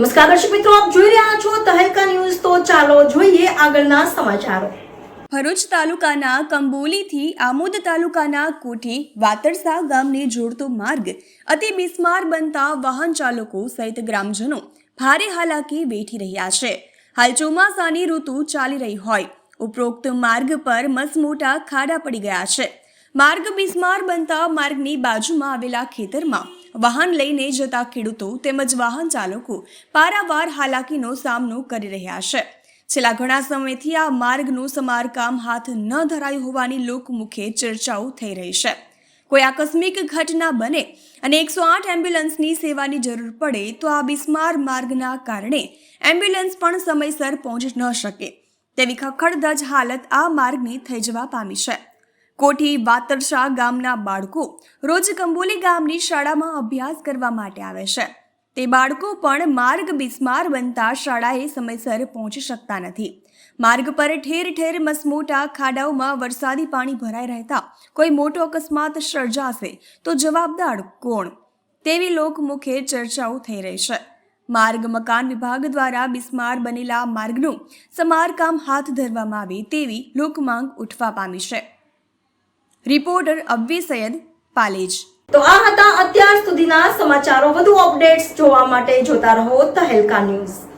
નમસ્કાર દર્શક મિત્રો, આપ જોઈ રહ્યા છો તહેલકા ન્યૂઝ. તો ચાલો જોઈએ આગળના સમાચારો. ભરૂચ તાલુકાના કંબોલીથી આમોદ તાલુકાના કોઠી, વાતરસા ગામને જોડતો માર્ગ અતિ બિસ્માર બનતા વાહન ચાલકો સહિત ગ્રામજનો ભારે હાલાકી વેઠી રહ્યા છે. હાલ ચોમાસાની ઋતુ ચાલી રહી હોય. ઉપરોક્ત માર્ગ પર મસમોટા ખાડા પડી ગયા છે. માર્ગ બિસ્માર બનતા માર્ગની બાજુમાં આવેલા ખેતરમાં વાહન લઈને જતા ખેડૂતો તેમજ વાહન ચાલકો પારાવાર હાલાકીનો સામનો કરી રહ્યા છે. છેલ્લા ઘણા સમયથી આ માર્ગનું સમારકામ હાથ ન ધરાયું હોવાની લોકમુખે ચર્ચાઓ થઈ રહી છે. કોઈ આકસ્મિક ઘટના બને અને એકસો આઠ એમ્બ્યુલન્સની સેવાની જરૂર પડે તો આ બિસ્માર માર્ગના કારણે એમ્બ્યુલન્સ પણ સમયસર પહોંચી ન શકે. તેવી ખખડધજ હાલત આ માર્ગની થઈ જવા પામી છે. કોઠી વાતરશા ગામના બાળકો રોજ કંબોલી ગામની શાળામાં અભ્યાસ કરવા માટે આવે છે. તે બાળકો પણ માર્ગ બિસ્માર બનતા શાળાએ સમયસર પહોંચી શકતા નથી. માર્ગ પર ઠેર ઠેર મસમોટા ખાડાઓમાં વરસાદી પાણી ભરાઈ રહેતા કોઈ મોટો અકસ્માત સર્જાશે તો જવાબદાર કોણ? તેવી લોકમુખે ચર્ચાઓ થઈ રહી છે. માર્ગ મકાન વિભાગ દ્વારા બિસ્માર બનેલા માર્ગનું સમારકામ હાથ ધરવામાં આવે તેવી લોકમાંગ ઉઠવા પામી છે. રિપોર્ટર અબ્વી સૈયદ પાલેજ. તો આ હતા અત્યાર સુધીના સમાચારો. વધુ અપડેટ્સ જોવા માટે જોતા રહો તહેલકા ન્યૂઝ.